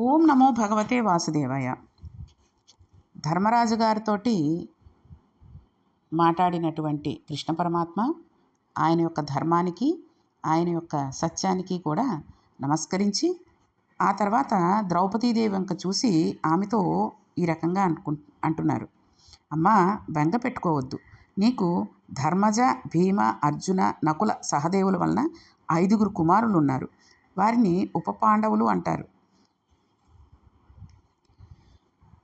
ఓం నమో భగవతే వాసుదేవాయ. ధర్మరాజు గారితోటి మాట్లాడినటువంటి కృష్ణ పరమాత్మ ఆయన యొక్క ధర్మానికి ఆయన యొక్క సత్యానికి కూడా నమస్కరించి ఆ తర్వాత ద్రౌపదీదేవి వంక చూసి ఆమెతో ఈ రకంగా అనుకు అంటున్నారు. అమ్మ బెంగ పెట్టుకోవద్దు. నీకు ధర్మజ భీమ అర్జున నకుల సహదేవుల వలన ఐదుగురు కుమారులు ఉన్నారు వారిని ఉప పాండవులు అంటారు.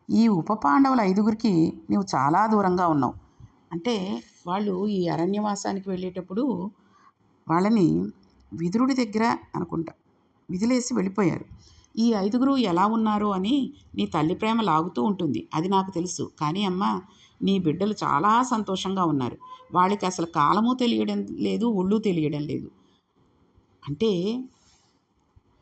ఈ ఉప పాండవుల ఐదుగురికి నీవు చాలా దూరంగా ఉన్నావు. అంటే వాళ్ళు ఈ అరణ్యవాసానికి వెళ్ళేటప్పుడు వాళ్ళని విదురుడి దగ్గర అనుకుంటా విదిలేసి వెళ్ళిపోయారు. ఈ ఐదుగురు ఎలా ఉన్నారు అని నీ తల్లి ప్రేమ లాగుతూ ఉంటుంది అది నాకు తెలుసు. కానీ అమ్మ నీ బిడ్డలు చాలా సంతోషంగా ఉన్నారు. వాళ్ళకి అసలు కాలము తెలియడం లేదు ఒళ్ళు తెలియడం లేదు. అంటే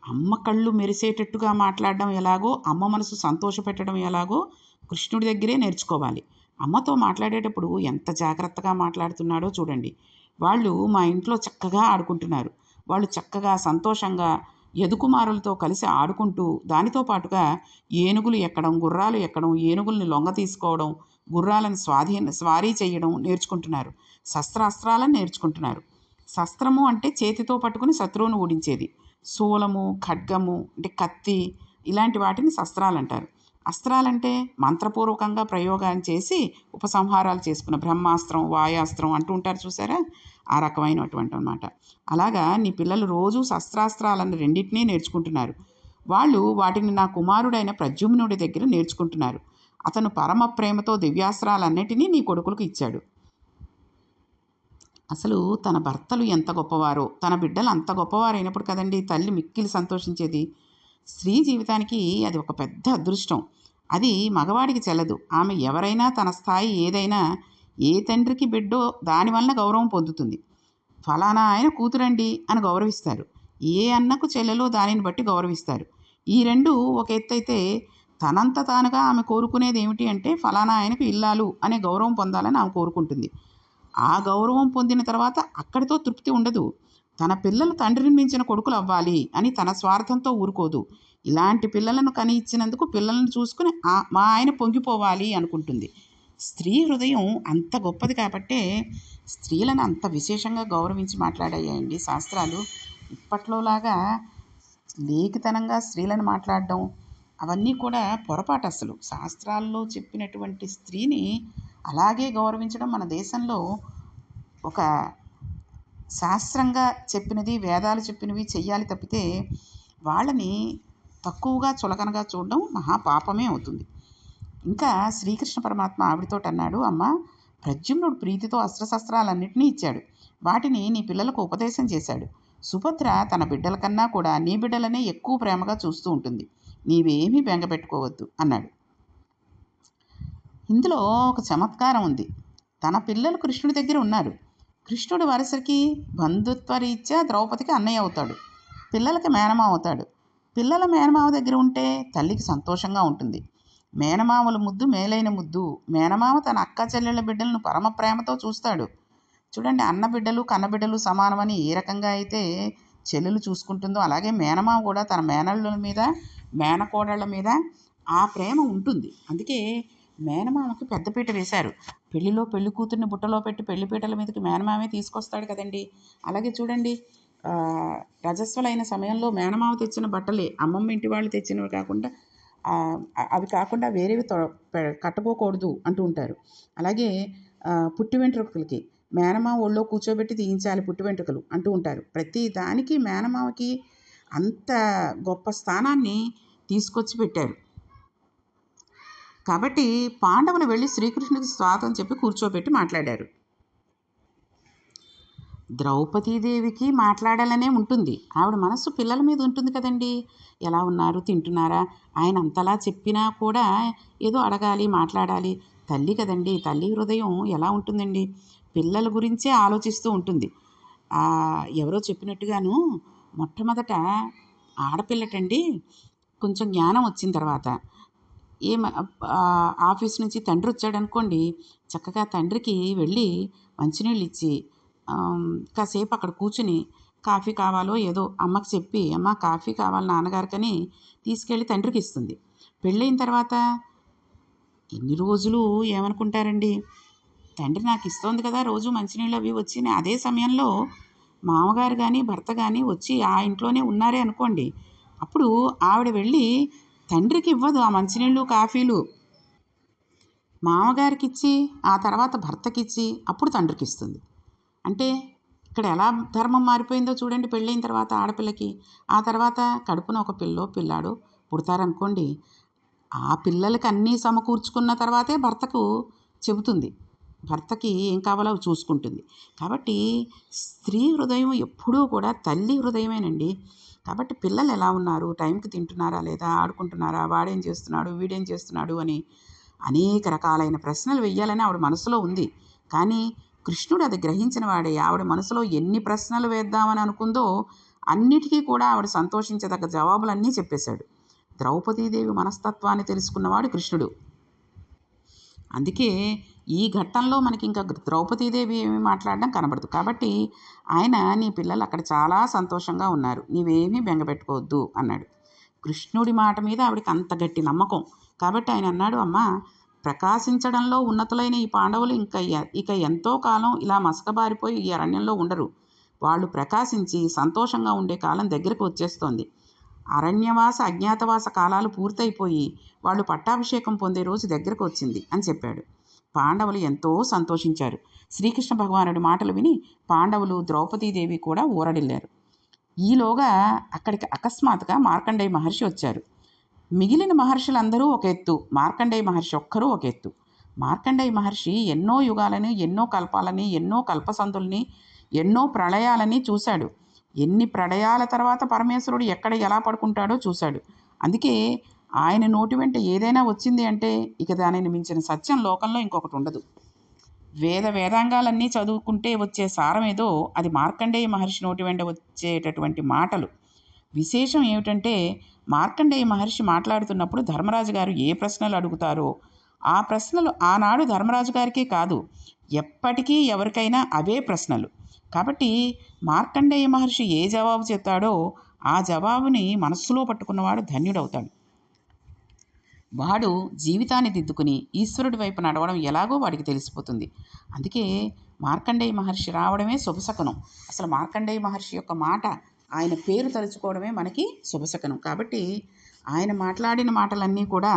అమ్మ కళ్ళు మెరిసేటట్టుగా మాట్లాడడం ఎలాగో అమ్మ మనసు సంతోషపెట్టడం ఎలాగో కృష్ణుడి దగ్గరే నేర్చుకోవాలి. అమ్మతో మాట్లాడేటప్పుడు ఎంత జాగ్రత్తగా మాట్లాడుతున్నాడో చూడండి. వాళ్ళు మా ఇంట్లో చక్కగా ఆడుకుంటున్నారు. వాళ్ళు చక్కగా సంతోషంగా యదుకుమారులతో కలిసి ఆడుకుంటూ దానితో పాటుగా ఏనుగులు ఎక్కడం గుర్రాలు ఎక్కడం ఏనుగుల్ని లొంగ తీసుకోవడం గుర్రాలను స్వాధీన స్వారీ చేయడం నేర్చుకుంటున్నారు. శస్త్రాస్త్రాలను నేర్చుకుంటున్నారు. శస్త్రము అంటే చేతితో పట్టుకుని శత్రువును ఓడించేది శూలము ఖడ్గము అంటే కత్తి ఇలాంటి వాటిని శస్త్రాలు అంటారు. అస్త్రాలంటే మంత్రపూర్వకంగా ప్రయోగం చేసి ఉపసంహారాలు చేసుకున్న బ్రహ్మాస్త్రం వాయాస్త్రం అంటూ ఉంటారు చూసారా? ఆ రకమైనటువంటి అనమాట అలాగా నీ పిల్లలు రోజు శస్త్రాస్త్రాలను రెండింటినీ నేర్చుకుంటున్నారు. వాళ్ళు వాటిని నా కుమారుడైన ప్రద్యుమ్నుడి దగ్గర నేర్చుకుంటున్నారు. అతను పరమ ప్రేమతో దివ్యాస్త్రాలన్నిటినీ నీ కొడుకులకు ఇచ్చాడు. అసలు తన భర్తలు ఎంత గొప్పవారో తన బిడ్డలు అంత గొప్పవారైనప్పుడు కదండి తల్లి మిక్కిలి సంతోషించేది. స్త్రీ జీవితానికి అది ఒక పెద్ద అదృష్టం. అది మగవాడికి చెల్లదు. ఆమె ఎవరైనా తన స్థాయి ఏదైనా ఏ తండ్రికి బిడ్డో దానివల్ల గౌరవం పొందుతుంది. ఫలానా ఆయన కూతురండి అని గౌరవిస్తారు. ఏ అన్నకు చెల్లెలో దానిని బట్టి గౌరవిస్తారు. ఈ రెండు ఒక ఎత్తైతే తనంత తానుగా ఆమె కోరుకునేది ఏమిటి అంటే ఫలానా ఆయనకు ఇల్లాలు అనే గౌరవం పొందాలని ఆమె కోరుకుంటుంది. ఆ గౌరవం పొందిన తర్వాత అక్కడితో తృప్తి ఉండదు. తన పిల్లలు తండ్రిని మించిన కొడుకులు అవ్వాలి అని తన స్వార్థంతో ఊరుకోదు. ఇలాంటి పిల్లలను కని ఇచ్చినందుకు పిల్లలను చూసుకుని మా ఆయన పొంగిపోవాలి అనుకుంటుంది. స్త్రీ హృదయం అంత గొప్పది కాబట్టే స్త్రీలను అంత విశేషంగా గౌరవించి మాట్లాడాయండి శాస్త్రాలు. ఇప్పట్లోలాగా లేఖితనంగా స్త్రీలను మాట్లాడడం అవన్నీ కూడా పొరపాటు అసలు శాస్త్రాల్లో చెప్పినటువంటి స్త్రీని అలాగే గౌరవించడం మన దేశంలో ఒక శాస్త్రంగా చెప్పినది వేదాలు చెప్పినవి చెయ్యాలి తప్పితే వాళ్ళని తక్కువగా చులకనగా చూడడం మహాపాపమే అవుతుంది. ఇంకా శ్రీకృష్ణ పరమాత్మ ఆవిడతోటి అన్నాడు అమ్మ ప్రద్యుమ్నుడు ప్రీతితో అస్త్రశస్త్రాలన్నింటినీ ఇచ్చాడు. వాటిని నీ పిల్లలకు ఉపదేశం చేశాడు. సుభద్ర తన బిడ్డల కన్నా కూడా నీ బిడ్డలనే ఎక్కువ ప్రేమగా చూస్తూ ఉంటుంది. నీవేమీ బెంగ పెట్టుకోవద్దు అన్నాడు. ఇందులో ఒక చమత్కారం ఉంది. తన పిల్లలు కృష్ణుడి దగ్గర ఉన్నారు. కృష్ణుడు వరుసకి బంధుత్వరీత్యా ద్రౌపదికి అన్నయ్య అవుతాడు. పిల్లలకి మేనమావ అవుతాడు. పిల్లల మేనమావ దగ్గర ఉంటే తల్లికి సంతోషంగా ఉంటుంది. మేనమామల ముద్దు మేలైన ముద్దు. మేనమామ తన అక్క చెల్లెళ్ళ బిడ్డలను పరమ ప్రేమతో చూస్తాడు. చూడండి అన్న బిడ్డలు కన్నబిడ్డలు సమానమని ఏ రకంగా అయితే చెల్లెలు చూసుకుంటుందో అలాగే మేనమామ కూడా తన మేనళ్ళ మీద మేనకోడళ్ళ మీద ఆ ప్రేమ ఉంటుంది. అందుకే మేనమామకి పెద్దపీట వేశారు. పెళ్ళిలో పెళ్ళి కూతుర్ని బుట్టలో పెట్టి పెళ్ళి పీటల మీదకి మేనమామే తీసుకొస్తాడు కదండి. అలాగే చూడండి రజస్వలైన సమయంలో మేనమామ తెచ్చిన బట్టలే అమ్మమ్మ ఇంటి వాళ్ళు తెచ్చినవి కాకుండా అవి కాకుండా వేరేవి తొ- కట్టుకోకూడదు అంటూ ఉంటారు. అలాగే పుట్టి వెంట్రుకలకి మేనమామ ఒళ్ళో కూర్చోబెట్టి తీయించాలి పుట్టి వెంట్రుకలు అంటూ ఉంటారు. ప్రతి దానికి మేనమామకి అంత గొప్ప స్థానాన్ని తీసుకొచ్చి పెట్టారు. కాబట్టి పాండవులు వెళ్ళి శ్రీకృష్ణుడికి స్వాగతం చెప్పి కూర్చోబెట్టి మాట్లాడారు. ద్రౌపదీదేవికి మాట్లాడాలనే ఉంటుంది. ఆవిడ మనస్సు పిల్లల మీద ఉంటుంది కదండి. ఎలా ఉన్నారు? తింటున్నారా? ఆయన అంతలా చెప్పినా కూడా ఏదో అడగాలి మాట్లాడాలి. తల్లి కదండి తల్లి హృదయం ఎలా ఉంటుందండి? పిల్లల గురించే ఆలోచిస్తూ ఉంటుంది. ఎవరో చెప్పినట్టుగాను మొట్టమొదట ఆడపిల్లటండి కొంచెం జ్ఞానం వచ్చిన తర్వాత. ఏ ఆఫీస్ నుంచి తండ్రి వచ్చాడు అనుకోండి చక్కగా తండ్రికి వెళ్ళి మంచినీళ్ళు ఇచ్చి కాసేపు అక్కడ కూర్చుని కాఫీ కావాలో ఏదో అమ్మకి చెప్పి అమ్మ కాఫీ కావాలి నాన్నగారికని తీసుకెళ్ళి తండ్రికి ఇస్తుంది. పెళ్ళైన తర్వాత ఎన్ని రోజులు ఏమనుకుంటారండి? తండ్రి నాకు ఇస్తోంది కదా రోజు మంచినీళ్ళు అవి వచ్చి అదే సమయంలో మామగారు కానీ భర్త కానీ వచ్చి ఆ ఇంట్లోనే ఉన్నారే అనుకోండి అప్పుడు ఆవిడ వెళ్ళి తండ్రికి ఇవ్వదు ఆ మంచినీళ్ళు కాఫీలు. మామగారికి ఇచ్చి ఆ తర్వాత భర్తకిచ్చి అప్పుడు తండ్రికి ఇస్తుంది అంటే ఇక్కడ ఎలా ధర్మం మారిపోయిందో చూడండి పెళ్ళైన తర్వాత ఆడపిల్లకి. ఆ తర్వాత కడుపున ఒక పిల్లో పిల్లాడు పుడతారనుకోండి ఆ పిల్లలకి అన్నీ సమకూర్చుకున్న తర్వాతే భర్తకు చెబుతుంది. భర్తకి ఏం కావాలో చూసుకుంటుంది. కాబట్టి స్త్రీ హృదయం ఎప్పుడూ కూడా తల్లి హృదయమేనండి. కాబట్టి పిల్లలు ఎలా ఉన్నారు? టైంకి తింటున్నారా లేదా? ఆడుకుంటున్నారా? వాడేం చేస్తున్నాడు? వీడేం చేస్తున్నాడు? అని అనేక రకాలైన ప్రశ్నలు వెయ్యాలని ఆవిడ మనసులో ఉంది. కానీ కృష్ణుడు అది గ్రహించిన వాడే. ఆవిడ మనసులో ఎన్ని ప్రశ్నలు వేద్దామని అనుకుందో అన్నిటికీ కూడా ఆవిడ సంతోషించదగ్గ జవాబులన్నీ చెప్పేశాడు. ద్రౌపదీదేవి మనస్తత్వాన్ని తెలుసుకున్నవాడు కృష్ణుడు. అందుకే ఈ ఘట్టంలో మనకి ఇంకా ద్రౌపదీదేవి ఏమి మాట్లాడడం కనబడదు. కాబట్టి ఆయన నీ పిల్లలు అక్కడ చాలా సంతోషంగా ఉన్నారు. నీవేమీ బెంగపెట్టుకోవద్దు అన్నాడు. కృష్ణుడి మాట మీద ఆవిడకి అంత గట్టి నమ్మకం. కాబట్టి ఆయన అన్నాడు అమ్మా ప్రకాశించడంలో ఉన్నతులైన ఈ పాండవులు ఇంకా ఇక ఎంతో కాలం ఇలా మసకబారిపోయి ఈ అరణ్యంలో ఉండరు. వాళ్ళు ప్రకాశించి సంతోషంగా ఉండే కాలం దగ్గరకు వచ్చేస్తోంది. అరణ్యవాస అజ్ఞాతవాస కాలాలు పూర్తయిపోయి వాళ్ళు పట్టాభిషేకం పొందే రోజు దగ్గరకు వచ్చింది అని చెప్పాడు. పాండవులు ఎంతో సంతోషించారు. శ్రీకృష్ణ భగవానుడి మాటలు విని పాండవులు ద్రౌపదీదేవి కూడా ఊరడిల్లారు. ఈలోగా అక్కడికి అకస్మాత్తుగా మార్కండేయ మహర్షి వచ్చారు. మిగిలిన మహర్షులందరూ ఒక ఎత్తు మార్కండేయ మహర్షి ఒక్కరూ ఒక ఎత్తు. మార్కండేయ మహర్షి ఎన్నో యుగాలని ఎన్నో కల్పాలని ఎన్నో కల్పసందుల్ని ఎన్నో ప్రళయాలని చూశాడు. ఎన్ని ప్రళయాల తర్వాత పరమేశ్వరుడు ఎక్కడ ఎలా పడుకుంటాడో చూశాడు. అందుకే ఆయన నోటి వెంట ఏదైనా వచ్చింది అంటే ఇక దానిని మించిన సత్యం లోకంలో ఇంకొకటి ఉండదు. వేద వేదాంగాలన్నీ చదువుకుంటే వచ్చే సారం ఏదో అది మార్కండేయ మహర్షి నోటి వెంట వచ్చేటటువంటి మాటలు. విశేషం ఏమిటంటే మార్కండేయ మహర్షి మాట్లాడుతున్నప్పుడు ధర్మరాజు గారు ఏ ప్రశ్నలు అడుగుతారో ఆ ప్రశ్నలు ఆనాడు ధర్మరాజు గారికే కాదు ఎప్పటికీ ఎవరికైనా అవే ప్రశ్నలు. కాబట్టి మార్కండేయ మహర్షి ఏ జవాబు చెప్తాడో ఆ జవాబుని మనస్సులో పట్టుకున్నవాడు ధన్యుడవుతాడు. వాడు జీవితాన్ని దిద్దుకుని ఈశ్వరుడి వైపు నడవడం ఎలాగో వాడికి తెలిసిపోతుంది. అందుకే మార్కండేయ మహర్షి రావడమే శుభశకనం అసలు మార్కండేయ మహర్షి యొక్క మాట ఆయన పేరు తలుచుకోవడమే మనకి శుభశకనం కాబట్టి ఆయన మాట్లాడిన మాటలన్నీ కూడా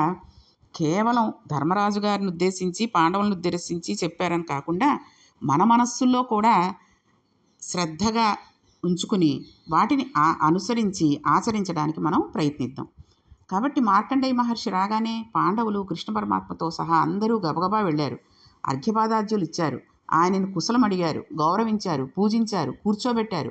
కేవలం ధర్మరాజు గారిని ఉద్దేశించి పాండవులను ఉద్దేశించి చెప్పారని కాకుండా మన మనస్సుల్లో కూడా శ్రద్ధగా ఉంచుకుని వాటిని అనుసరించి ఆచరించడానికి మనం ప్రయత్నిద్దాం. కాబట్టి మార్కండేయ మహర్షి రాగానే పాండవులు కృష్ణ పరమాత్మతో సహా అందరూ గబగబా వెళ్ళారు. అర్ఘ్యపాదార్జులు ఇచ్చారు. ఆయనను కుశలం అడిగారు గౌరవించారు పూజించారు కూర్చోబెట్టారు.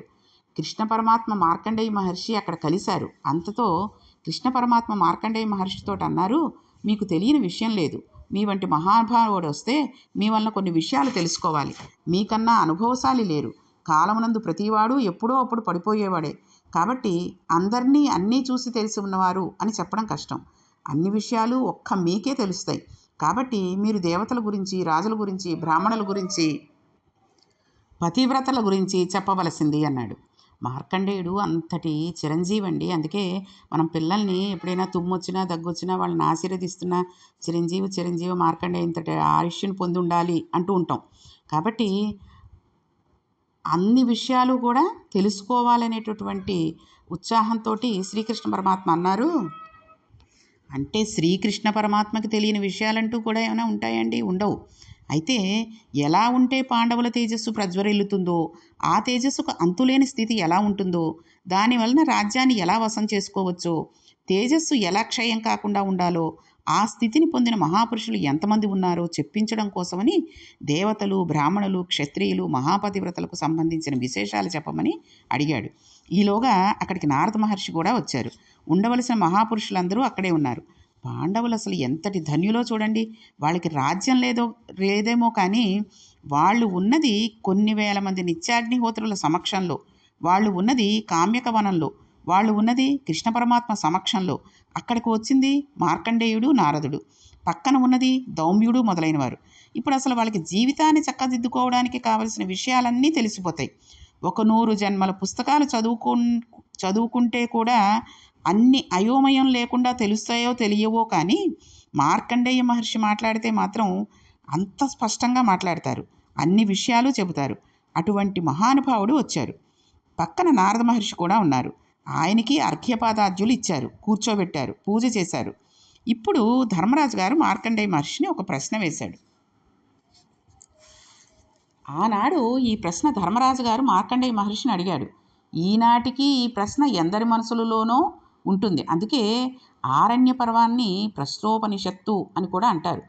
కృష్ణ పరమాత్మ మార్కండేయ మహర్షి అక్కడ కలిశారు. అంతతో కృష్ణ పరమాత్మ మార్కండేయ మహర్షితో అన్నారు మీకు తెలియని విషయం లేదు. మీ వంటి మహానుభావుడు వస్తే మీ వలన కొన్ని విషయాలు తెలుసుకోవాలి. మీకన్నా అనుభవశాలి లేరు. కాలమునందు ప్రతివాడు ఎప్పుడో అప్పుడు పడిపోయేవాడే. కాబట్టి అందరినీ అన్నీ చూసి తెలిసి ఉన్నవారు అని చెప్పడం కష్టం. అన్ని విషయాలు ఒక్క మీకే తెలుస్తాయి. కాబట్టి మీరు దేవతల గురించి రాజుల గురించి బ్రాహ్మణుల గురించి పతివ్రతల గురించి చెప్పవలసింది అన్నాడు. మార్కండేయుడు అంతటి చిరంజీవి అండి అందుకే మనం పిల్లల్ని ఎప్పుడైనా తుమ్మొచ్చినా దగ్గొచ్చినా వాళ్ళని ఆశీర్వదిస్తున్నా చిరంజీవి చిరంజీవి మార్కండేయ ఇంతటి ఆయుష్యం పొంది ఉండాలి అంటూ ఉంటాం. కాబట్టి అన్ని విషయాలు కూడా తెలుసుకోవాలనేటటువంటి ఉత్సాహంతో శ్రీకృష్ణ పరమాత్మ అన్నారు. అంటే శ్రీకృష్ణ పరమాత్మకి తెలియని విషయాలంటూ కూడా ఏమైనా ఉంటాయండి? ఉండవు. అయితే ఎలా ఉంటే పాండవుల తేజస్సు ప్రజ్వరిల్లుతుందో ఆ తేజస్సుకు అంతులేని స్థితి ఎలా ఉంటుందో దాని వలన రాజ్యాన్ని ఎలా వశం చేసుకోవచ్చో తేజస్సు ఎలా క్షయం కాకుండా ఉండాలో ఆ స్థితిని పొందిన మహాపురుషులు ఎంతమంది ఉన్నారో చెప్పించడం కోసమని దేవతలు బ్రాహ్మణులు క్షత్రియులు మహాపతివ్రతలకు సంబంధించిన విశేషాలు చెప్పమని అడిగాడు. ఈలోగా అక్కడికి నారద మహర్షి కూడా వచ్చారు. ఉండవలసిన మహాపురుషులందరూ అక్కడే ఉన్నారు. పాండవులు అసలు ఎంతటి ధన్యులో చూడండి. వాళ్ళకి రాజ్యం లేదో లేదేమో కానీ వాళ్ళు ఉన్నది కొన్ని వేల మంది నిత్యాగ్నిహోత్రుల సమక్షంలో. వాళ్ళు ఉన్నది కామ్యక వనంలో వాళ్ళు ఉన్నది కృష్ణ పరమాత్మ సమక్షంలో. అక్కడికి వచ్చింది మార్కండేయుడు నారదుడు. పక్కన ఉన్నది దౌమ్యుడు మొదలైనవారు. ఇప్పుడు అసలు వాళ్ళకి జీవితాన్ని చక్కదిద్దుకోవడానికి కావలసిన విషయాలన్నీ తెలిసిపోతాయి. ఒక నూరు జన్మల పుస్తకాలు చదువుకు చదువుకుంటే కూడా అన్ని అయోమయం లేకుండా తెలుస్తాయో తెలియవో కానీ మార్కండేయ మహర్షి మాట్లాడితే మాత్రం అంత స్పష్టంగా మాట్లాడతారు. అన్ని విషయాలు చెబుతారు. అటువంటి మహానుభావుడు వచ్చారు. పక్కన నారద మహర్షి కూడా ఉన్నారు. ఆయనకి అర్ఘ్యపాదార్జులు ఇచ్చారు కూర్చోబెట్టారు పూజ చేశారు. ఇప్పుడు ధర్మరాజు గారు మార్కండేయ మహర్షిని ఒక ప్రశ్న వేశాడు. ఆనాడు ఈ ప్రశ్న ధర్మరాజు గారు మార్కండేయ మహర్షిని అడిగాడు. ఈనాటికి ఈ ప్రశ్న ఎందరి మనసులలోనో ఉంటుంది. అందుకే ఆరణ్య పర్వాన్ని ప్రశ్నోపనిషత్తు అని కూడా అంటారు.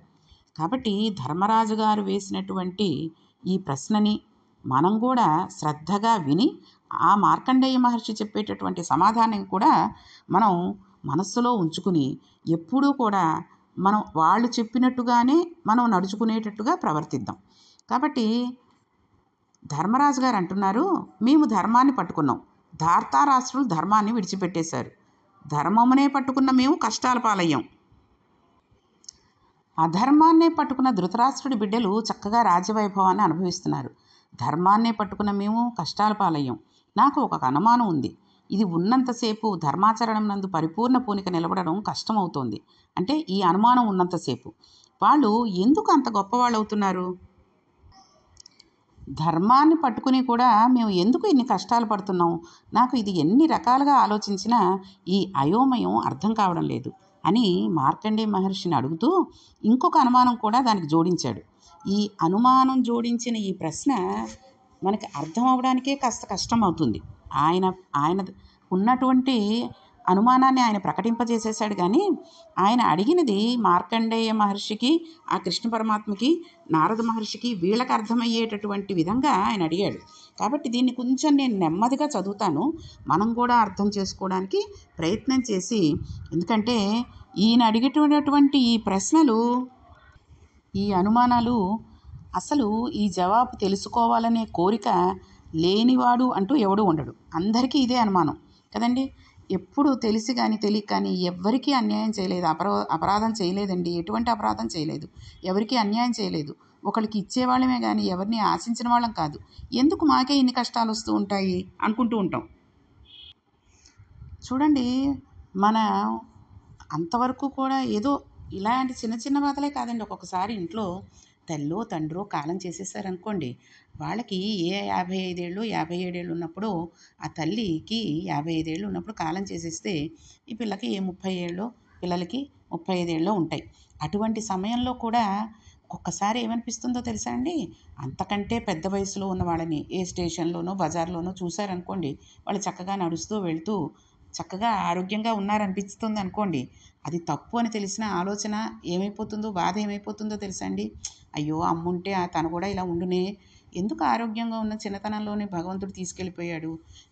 కాబట్టి ధర్మరాజు గారు వేసినటువంటి ఈ ప్రశ్నని మనం కూడా శ్రద్ధగా విని ఆ మార్కండేయ మహర్షి చెప్పేటటువంటి సమాధానం కూడా మనం మనస్సులో ఉంచుకుని ఎప్పుడూ కూడా మనం వాళ్ళు చెప్పినట్టుగానే మనం నడుచుకునేటట్టుగా ప్రవర్తిద్దాం. కాబట్టి ధర్మరాజు గారు అంటున్నారు మేము ధర్మాన్ని పట్టుకున్నాం. ధార్తారాష్ట్రులు ధర్మాన్ని విడిచిపెట్టేశారు. ధర్మమునే పట్టుకున్న మేము కష్టాల పాలయ్యాం. అధర్మాన్నే పట్టుకున్న ధృతరాష్ట్రుడి బిడ్డలు చక్కగా రాజ్యవైభవాన్ని అనుభవిస్తున్నారు. ధర్మాన్నే పట్టుకున్న మేము కష్టాల పాలయ్యాం. నాకు ఒక అనుమానం ఉంది. ఇది ఉన్నంతసేపు ధర్మాచరణం నందు పరిపూర్ణ పూనిక నిలబడడం కష్టమవుతోంది. అంటే ఈ అనుమానం ఉన్నంతసేపు వాళ్ళు ఎందుకు అంత గొప్పవాళ్ళు అవుతున్నారు ధర్మాన్ని పట్టుకుని కూడా మేము ఎందుకు ఇన్ని కష్టాలు పడుతున్నాం? నాకు ఇది ఎన్ని రకాలుగా ఆలోచించినా ఈ అయోమయం అర్థం కావడం లేదు అని మార్కండే మహర్షిని అడుగుతూ ఇంకొక అనుమానం కూడా దానికి జోడించాడు. ఈ అనుమానం జోడించిన ఈ ప్రశ్న మనకి అర్థం అవడానికే కాస్త కష్టం అవుతుంది. ఆయన ఆయన ఉన్నటువంటి అనుమానాన్ని ఆయన ప్రకటింపజేసేశాడు కానీ ఆయన అడిగినది మార్కండేయ మహర్షికి ఆ కృష్ణ పరమాత్మకి నారద మహర్షికి వీళ్ళకి అర్థమయ్యేటటువంటి విధంగా ఆయన అడిగాడు. కాబట్టి దీన్ని కొంచెం నేను నెమ్మదిగా చదువుతాను. మనం కూడా అర్థం చేసుకోవడానికి ప్రయత్నం చేసి ఎందుకంటే ఈయన అడిగేటటువంటి ఈ ప్రశ్నలు ఈ అనుమానాలు అసలు ఈ జవాబు తెలుసుకోవాలనే కోరిక లేనివాడు అంటూ ఎవడు ఉండడు. అందరికీ ఇదే అనుమానం. కదండి? ఎప్పుడు తెలిసి కానీ తెలియక కానీ ఎవ్వరికీ అన్యాయం చేయలేదు. అపరా అపరాధం చేయలేదండి. ఎటువంటి అపరాధం చేయలేదు. ఎవరికీ అన్యాయం చేయలేదు. ఒకరికి ఇచ్చేవాళ్ళమే కానీ ఎవరిని ఆశించిన వాళ్ళం కాదు. ఎందుకు మాకే ఇన్ని కష్టాలు వస్తూ ఉంటాయి అనుకుంటూ ఉంటాం. చూడండి మన అంతవరకు కూడా ఏదో ఇలాంటి చిన్న చిన్న బాధలే కాదండి. ఒక్కొక్కసారి ఇంట్లో తల్లో తండ్రో కాలం చేసేసారనుకోండి వాళ్ళకి ఏ యాభై ఐదేళ్ళు యాభై ఏడేళ్ళు ఉన్నప్పుడు ఆ తల్లికి యాభై ఐదేళ్ళు ఉన్నప్పుడు కాలం చేసేస్తే ఈ పిల్లకి ఏ ముప్పై ఏళ్ళు పిల్లలకి ముప్పై ఐదేళ్ళు ఉంటాయి. అటువంటి సమయంలో కూడా ఒక్కసారి ఏమనిపిస్తుందో తెలుసా అండి? అంతకంటే పెద్ద వయసులో ఉన్న వాళ్ళని ఏ స్టేషన్లోనో బజార్లోనో చూశారనుకోండి వాళ్ళు చక్కగా నడుస్తూ వెళ్తూ చక్కగా ఆరోగ్యంగా ఉన్నారనిపిస్తుంది అనుకోండి. అది తప్పు అని తెలిసిన ఆలోచన ఏమైపోతుందో బాధ ఏమైపోతుందో తెలుసా అండి అయ్యో అమ్ముంటే తను కూడా ఇలా ఉండునే. ఎందుకు ఆరోగ్యంగా ఉన్న చిన్నతనంలోనే భగవంతుడు తీసుకెళ్ళిపోయాడు?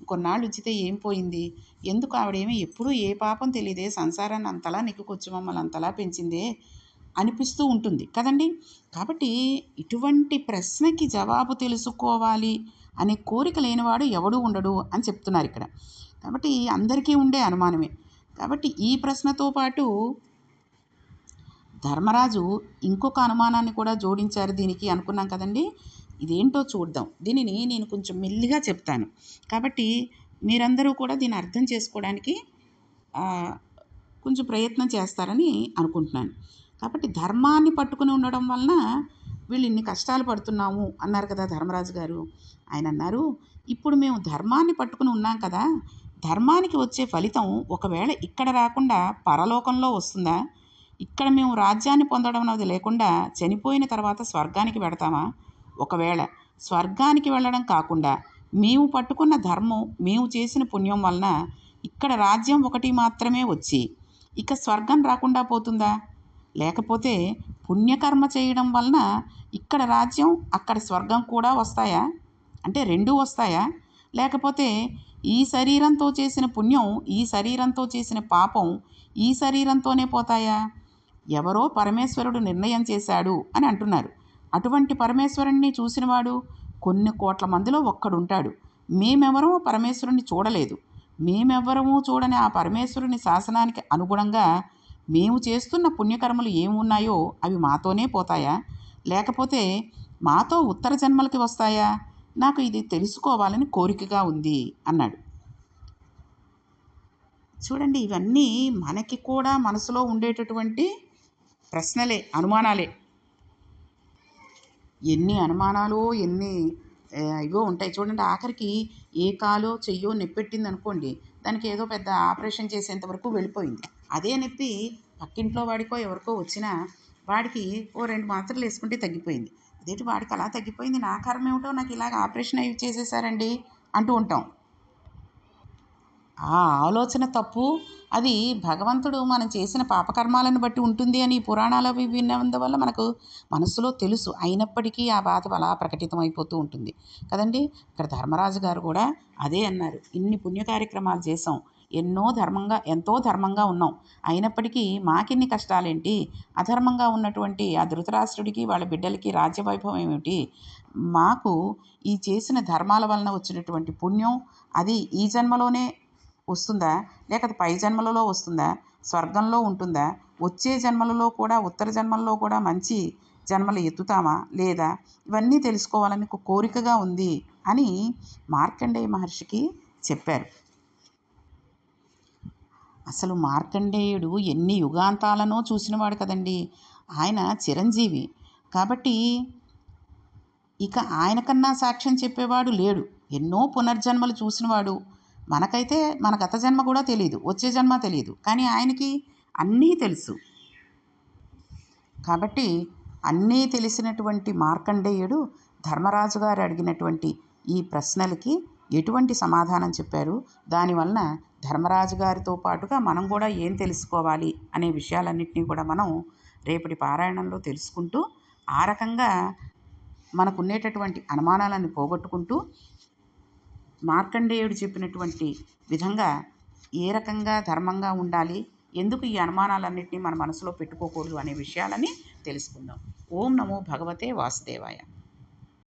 కొన్నాళ్ళు ఉచితే ఏం పోయింది? ఎందుకు ఆవిడేమి ఎప్పుడూ ఏ పాపం తెలియదే? సంసారాన్ని అంతలా నెక్కుకొచ్చి మమ్మల్ని అంతలా పెంచిందే? అనిపిస్తూ ఉంటుంది కదండి. కాబట్టి ఇటువంటి ప్రశ్నకి జవాబు తెలుసుకోవాలి అనే కోరిక లేనివాడు ఎవడూ ఉండడు అని చెప్తున్నారు ఇక్కడ. కాబట్టి అందరికీ ఉండే అనుమానమే. కాబట్టి ఈ ప్రశ్నతో పాటు ధర్మరాజు ఇంకొక అనుమానాన్ని కూడా జోడించారు దీనికి అనుకున్నాం కదండి. ఇదేంటో చూద్దాం. దీనిని నేను కొంచెం మెల్లిగా చెప్తాను. కాబట్టి మీరందరూ కూడా దీన్ని అర్థం చేసుకోవడానికి కొంచెం ప్రయత్నం చేస్తారని అనుకుంటున్నాను. కాబట్టి ధర్మాన్ని పట్టుకుని ఉండడం వలన వీళ్ళు ఇన్ని కష్టాలు పడుతున్నాము అన్నారు కదా ధర్మరాజు గారు. ఆయన అన్నారు ఇప్పుడు మేము ధర్మాన్ని పట్టుకుని ఉన్నాం కదా ధర్మానికి వచ్చే ఫలితం ఒకవేళ ఇక్కడ రాకుండా పరలోకంలో వస్తుందా? ఇక్కడ మేము రాజ్యాన్ని పొందడం అనేది లేకుండా చనిపోయిన తర్వాత స్వర్గానికి వెడతామా? ఒకవేళ స్వర్గానికి వెళ్ళడం కాకుండా మేము పట్టుకున్న ధర్మం మేము చేసిన పుణ్యం వలన ఇక్కడ రాజ్యం ఒకటి మాత్రమే వచ్చి ఇక స్వర్గం రాకుండా పోతుందా? లేకపోతే పుణ్యకర్మ చేయడం వలన ఇక్కడ రాజ్యం అక్కడ స్వర్గం కూడా వస్తాయా? అంటే రెండూ వస్తాయా? లేకపోతే ఈ శరీరంతో చేసిన పుణ్యం ఈ శరీరంతో చేసిన పాపం ఈ శరీరంతోనే పోతాయా? ఎవరో పరమేశ్వరుడు నిర్ణయం చేశాడు అని అంటున్నారు. అటువంటి పరమేశ్వరుణ్ణి చూసినవాడు కొన్ని కోట్ల మందిలో ఒక్కడుంటాడు. మేమెవరము పరమేశ్వరుణ్ణి చూడలేదు. మేమెవ్వరము చూడని ఆ పరమేశ్వరుని శాసనానికి అనుగుణంగా మేము చేస్తున్న పుణ్యకర్మలు ఏమున్నాయో అవి మాతోనే పోతాయా? లేకపోతే మాతో ఉత్తర జన్మలకి వస్తాయా? నాకు ఇది తెలుసుకోవాలని కోరికగా ఉంది అన్నాడు. చూడండి ఇవన్నీ మనకి కూడా మనసులో ఉండేటటువంటి ప్రశ్నలే అనుమానాలే. ఎన్ని అనుమానాలు ఎన్ని ఇవో ఉంటాయి చూడండి ఆఖరికి ఏ కాలో చెయ్యో నొప్పెట్టింది అనుకోండి దానికి ఏదో పెద్ద ఆపరేషన్ చేసేంత వరకు వెళ్ళిపోయింది. అదే నొప్పి పక్కింట్లో వాడికో ఎవరికో వచ్చినా వాడికి ఓ రెండు మాత్రలు వేసుకుంటే తగ్గిపోయింది. అదేంటి వాడికి అలా తగ్గిపోయింది? నా కర్మ ఏమిటో నాకు ఇలాగ ఆపరేషన్ అవి చేసేసారండి అంటూ ఉంటాం. ఆ ఆలోచన తప్పు. అది భగవంతుడు మనం చేసిన పాపకర్మాలను బట్టి ఉంటుంది అని పురాణాలు అవి విన్నందువల్ల మనకు మనసులో తెలుసు. అయినప్పటికీ ఆ బాధ అలా ప్రకటితం అయిపోతూ ఉంటుంది. కదండి? ఇక్కడ ధర్మరాజు గారు కూడా అదే అన్నారు. ఇన్ని పుణ్య కార్యక్రమాలు చేసాం ఎన్నో ధర్మంగా ఎంతో ధర్మంగా ఉన్నాం. అయినప్పటికీ మాకిన్ని కష్టాలేంటి? అధర్మంగా ఉన్నటువంటి ఆ ధృతరాష్ట్రుడికి వాళ్ళ బిడ్డలకి రాజ్యవైభవం ఏమిటి? మాకు ఈ చేసిన ధర్మాల వలన వచ్చినటువంటి పుణ్యం అది ఈ జన్మలోనే వస్తుందా? లేక పై జన్మలలో వస్తుందా? స్వర్గంలో ఉంటుందా? వచ్చే జన్మలలో కూడా ఉత్తర జన్మల్లో కూడా మంచి జన్మలు ఎత్తుతామా? లేదా? ఇవన్నీ తెలుసుకోవాలని ఒక కోరికగా ఉంది అని మార్కండేయ మహర్షికి చెప్పారు. అసలు మార్కండేయుడు ఎన్ని యుగాంతాలనో చూసినవాడు కదండి. ఆయన చిరంజీవి. కాబట్టి ఇక ఆయన కన్నా సాక్ష్యం చెప్పేవాడు లేడు. ఎన్నో పునర్జన్మలు చూసినవాడు మనకైతే మన గత జన్మ కూడా తెలియదు వచ్చే జన్మ తెలియదు కానీ ఆయనకి అన్నీ తెలుసు. కాబట్టి అన్నీ తెలిసినటువంటి మార్కండేయుడు ధర్మరాజు గారు అడిగినటువంటి ఈ ప్రశ్నలకి ఎటువంటి సమాధానం చెప్పారు? దానివలన ధర్మరాజు గారితో పాటుగా మనం కూడా ఏం తెలుసుకోవాలి అనే విషయాలన్నింటినీ కూడా మనం రేపటి పారాయణంలో తెలుసుకుంటూ ఆ రకంగా మనకున్నేటటువంటి అనుమానాలను పోగొట్టుకుంటూ మార్కండేయుడు చెప్పినటువంటి విధంగా ఏ రకంగా ధర్మంగా ఉండాలి ఎందుకు ఈ అనుమానాలన్నింటినీ మన మనసులో పెట్టుకోకూడదు అనే విషయాలని తెలుసుకుందాం. ఓం నమో భగవతే వాసుదేవాయ.